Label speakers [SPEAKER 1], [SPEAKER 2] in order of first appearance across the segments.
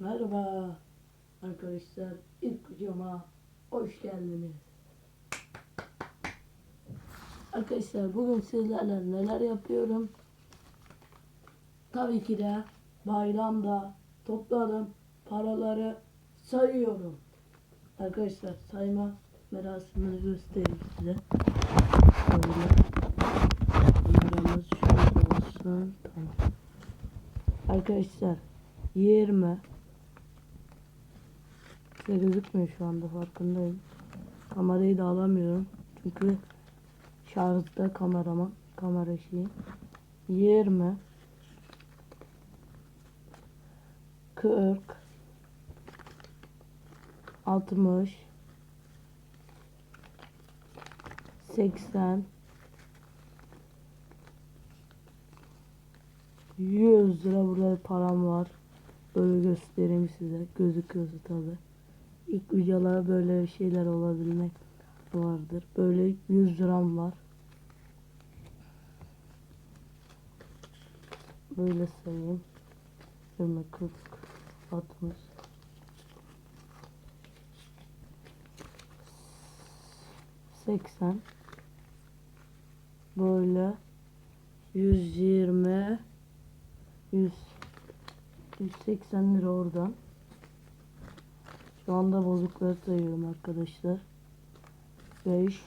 [SPEAKER 1] Merhaba arkadaşlar ilk videoma hoş geldiniz. Arkadaşlar bugün sizlerle neler yapıyorum? Tabii ki de bayramda topladım paraları sayıyorum. Arkadaşlar sayma merasimini göstereyim size. Böyle. Kameramız şurada olsun. Tamam. Arkadaşlar 20 Size gözükmüyor şu anda farkındayım. Kamerayı da alamıyorum. Çünkü şarjda kameraman kamera şeyi. 20 40 60 80 100 lira burada param var. Böyle göstereyim size. Gözüküyorsa tabi. İlk videolara böyle şeyler olabilmek vardır. Böyle 100 liram var. Böyle sayayım. 20, 40, 60. Seksen böyle 120 100 180 lira oradan. Şu anda bozukları sayıyorum arkadaşlar. 5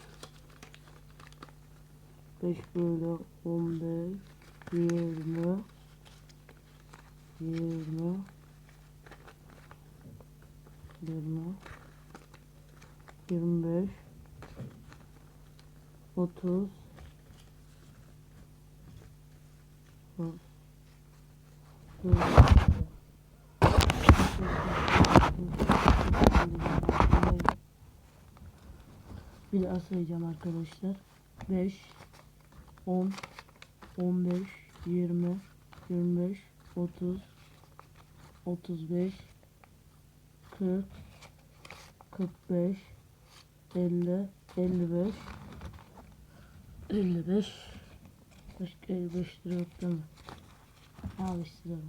[SPEAKER 1] 5 böyle 15 20 20 20 25 30 Bir daha sayacağım arkadaşlar. 5 10 15 20 25 30 35 40 45 50 55 55 Başka 55 lira yok değil mi? Al işte lira.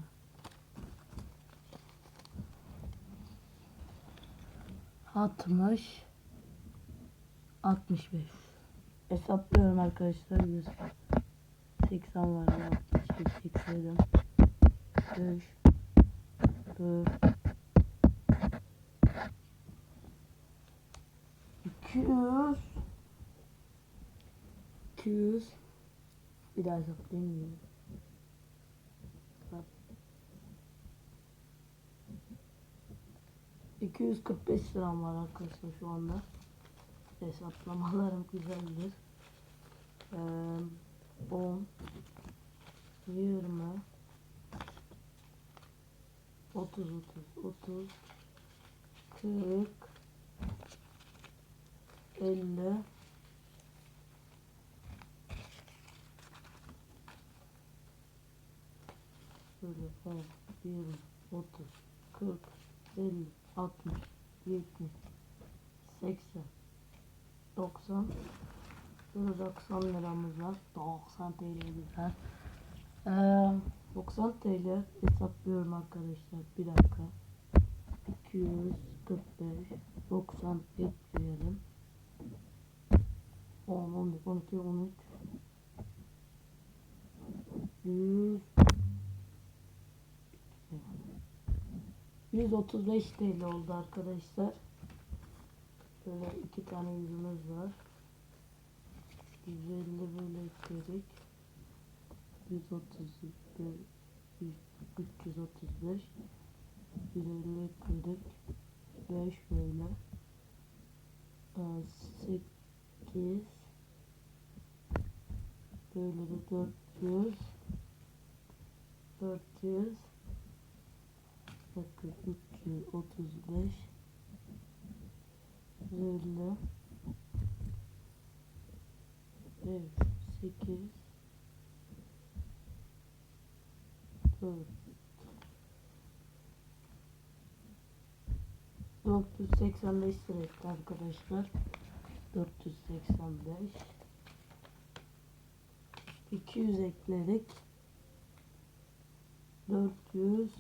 [SPEAKER 1] Altmış 65 Hesaplıyorum arkadaşlar 100 80 var ya 62 87 5 4 200 200 bir daha hesaplayayım? Bak. 245 liram var arkadaşlar şu anda. Hesaplamalarım güzeldir. Ee, 10 20 30 30 30 40 50 Şöyle falan 20 30 40 50 60 70 80 90 Şurada 90 liramız var. 90 TL güzel. Ee, 90 TL hesaplıyorum arkadaşlar. Bir dakika. 245 90 ekleyelim. 10 11 12 13 100 135 TL oldu arkadaşlar. Böyle iki tane yüzümüz var. 150 böyle ekledik. 135 335 150 ekledik. 5 böyle. 8 böyle de 400 400 bakın 335 150 5 8 4 485 lira arkadaşlar. 485 200 ekledik. 400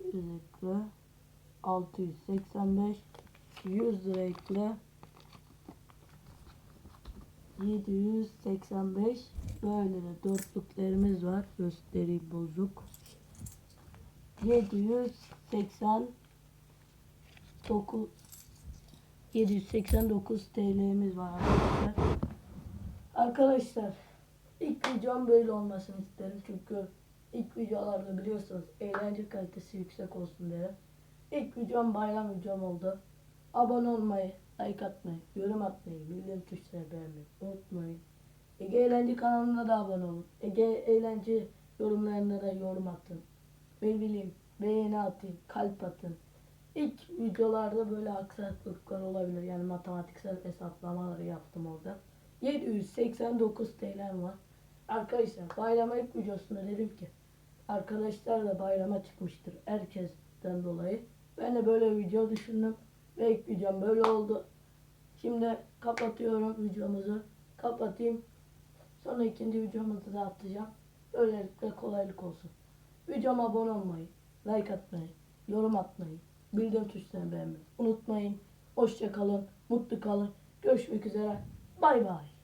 [SPEAKER 1] 500 ekle. 685 100 lira ekle 785 böyle de dörtlüklerimiz var göstereyim bozuk 789 789 TL'miz var arkadaşlar. Arkadaşlar ilk videom böyle olmasını isterim çünkü ilk videolarda biliyorsunuz eğlence kalitesi yüksek olsun derim. İlk videom bayram videom oldu. Abone olmayı, like atmayı, yorum atmayı, bildirim tuşlarını beğenmeyi unutmayın. Ege Eğlence kanalına da abone olun. Ege Eğlence yorumlarına da yorum atın. Ne bileyim beğeni atın, kalp atın. İlk videolarda böyle aksaklıklar olabilir. Yani matematiksel hesaplamaları yaptım orada. 789 TL'm var. Arkadaşlar bayrama ilk videosunda dedim ki arkadaşlar da bayrama çıkmıştır herkesten dolayı. Ben de böyle video düşündüm ve videom böyle oldu. Şimdi kapatıyorum videomuzu. Kapatayım. Sonra ikinci videomuzu da atacağım. Böylelikle kolaylık olsun. Videoma abone olmayı, like atmayı, yorum atmayı, bildirim tuşlarını beğenmeyi unutmayın. Hoşça kalın, mutlu kalın. Görüşmek üzere. Bay bay.